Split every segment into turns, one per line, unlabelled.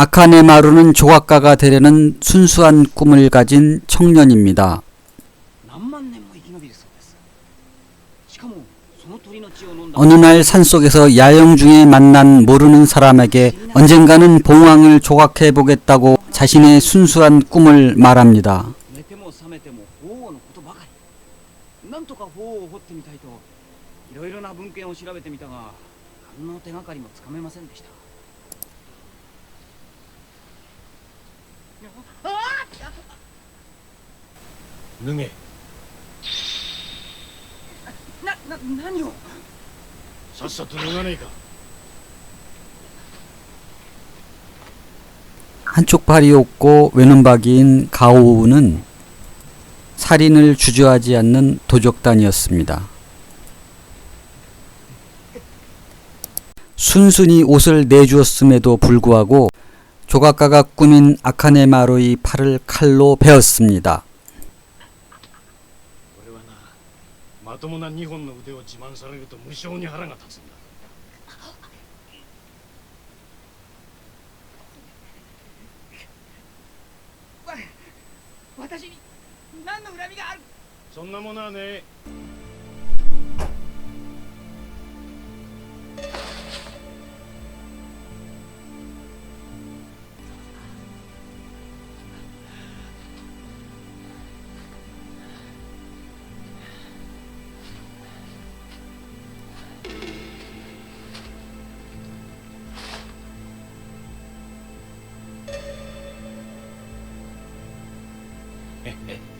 아카네마루는 조각가가 되려는 순수한 꿈을 가진 청년입니다. 어느 날 산속에서 야영 중에 만난 모르는 사람에게 언젠가는 봉황을 조각해 보겠다고 자신의 순수한 꿈을 말합니다.
능해. 나, 나,
나니요. 샅샅 도망가니까.
한쪽 팔이 없고 외눈박이인 가오우는 살인을 주저하지 않는 도적단이었습니다. 순순히 옷을 내주었음에도 불구하고 조각가가 꾸민 아카네마루의 팔을 칼로 베었습니다.
俺は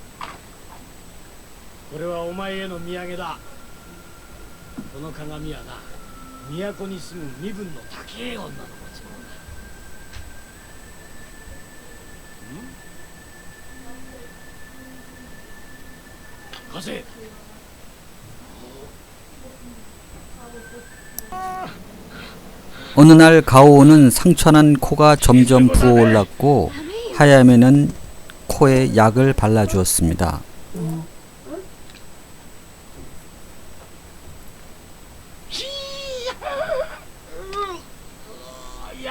ヒートヒーフ今日は13人も殺したぜお前のそういう顔を見るのがたまらねえおっと忘れてたこれはお前への土産だこの鏡はな都に住む身分の高え女の持ち物だん貸せ
어느 날 가오우는 상처난 코가 점점 부어올랐고 하야메는 코에 약을 발라주었습니다.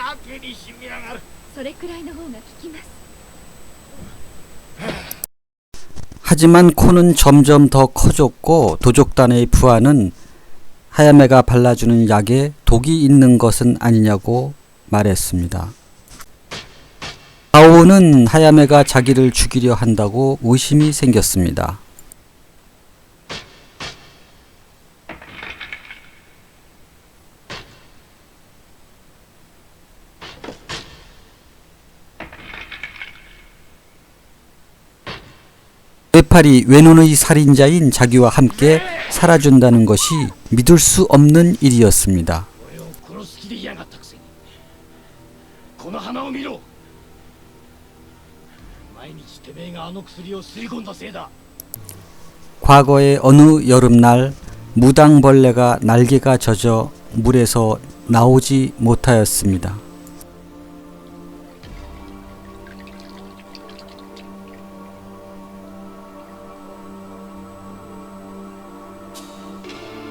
やけにしみやがる
それくらいの方が効きます
하지만 코는 점점 더 커졌고 도적단의 부하는 하야메가 발라주는 약에 독이 있는 것은 아니냐고 말했습니다. 가오는 하야메가 자기를 죽이려 한다고 의심이 생겼습니다. 이팔이 외눈의 살인자인 자기와 함께 살아준다는 것이 믿을 수 없는 일이었습니다. 과거의 어느 여름날 무당벌레가 날개가 젖어 물에서 나오지 못하였습니다.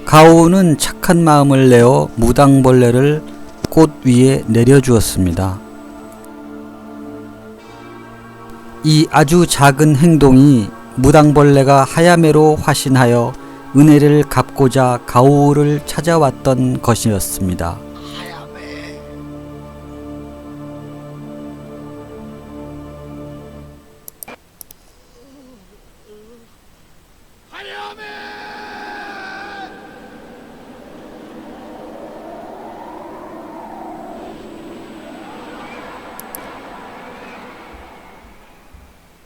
가오는 착한 마음을 내어 무당벌레를 꽃 위에 내려주었습니다. 이 아주 작은 행동이 무당벌레가 하야메로 화신하여 은혜를 갚고자 가오를 찾아왔던 것이었습니다.